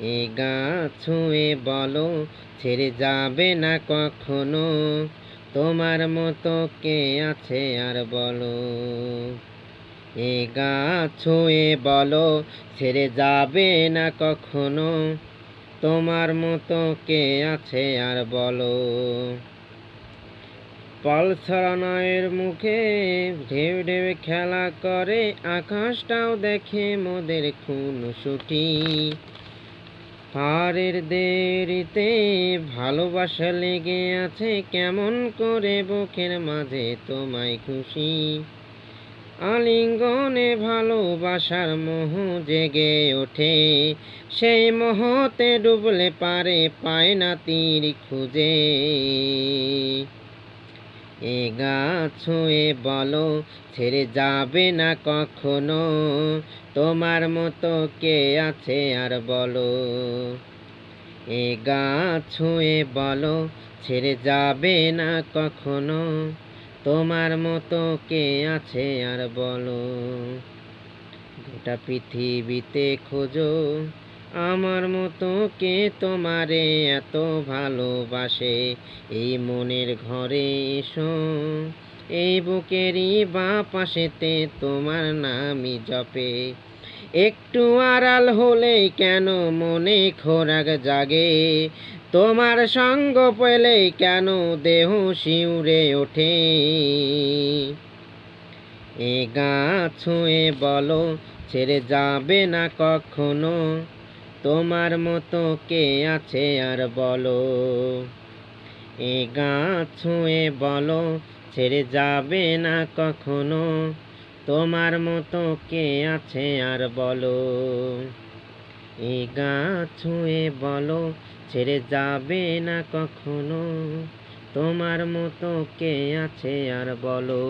এ গা ছুঁয়ে বলো, ছেড়ে যাবে না কখনো? তোমার মতো কে আছে আর বলো? এ গা ছুঁয়ে বলো, ছেড়ে যাবে না কখনো? তোমার মতো কে আছে আর বলো? পলসরানয়ের মুখে ঢেউ ঢেউ খেলা করে, আকাশটাও দেখে মোদের খুন ছুটি পাহাড়ের দেরিতে ভালোবাসা লেগে আছে, কেমন করে বুকের মাঝে তোমায় খুশি? আলিঙ্গনে ভালোবাসার মোহ জেগে ওঠে, সেই মোহতে ডুবলে পারে, পায় না তীর খুঁজে। এ গাছ ছুঁয়ে বলো, ছেড়ে যাবে না কখনো। তোমার মতো কে আছে আর বলো। এ গা ছুঁয়ে বলো, ছেড়ে যাবে না কখনো। তোমার মতো কে আছে আর বলো। গোটা পৃথিবীতে খোঁজো আমার মতো কে তোমারে এত ভালোবাসে? এই মনের ঘরে এসো, এই বুকেরই বা পাশেতে তোমার নামই জপে। একটু আড়াল হলেই কেন মনে খোরাক জাগে? তোমার সঙ্গ পেলেই কেন দেহ শিউরে ওঠে? এ গা ছুঁয়ে বলো, ছেড়ে যাবে না কখনো? তোমার মতো কে আছে আর বলো? এ গাছ ছুঁয়ে বলো, ছেড়ে যাবে না কখনো? তোমার মতো কে আছে আর বলো? এ গাছ ছুঁয়ে বলো, ছেড়ে যাবে না কখনো? তোমার মতো কে আছে আর বলো?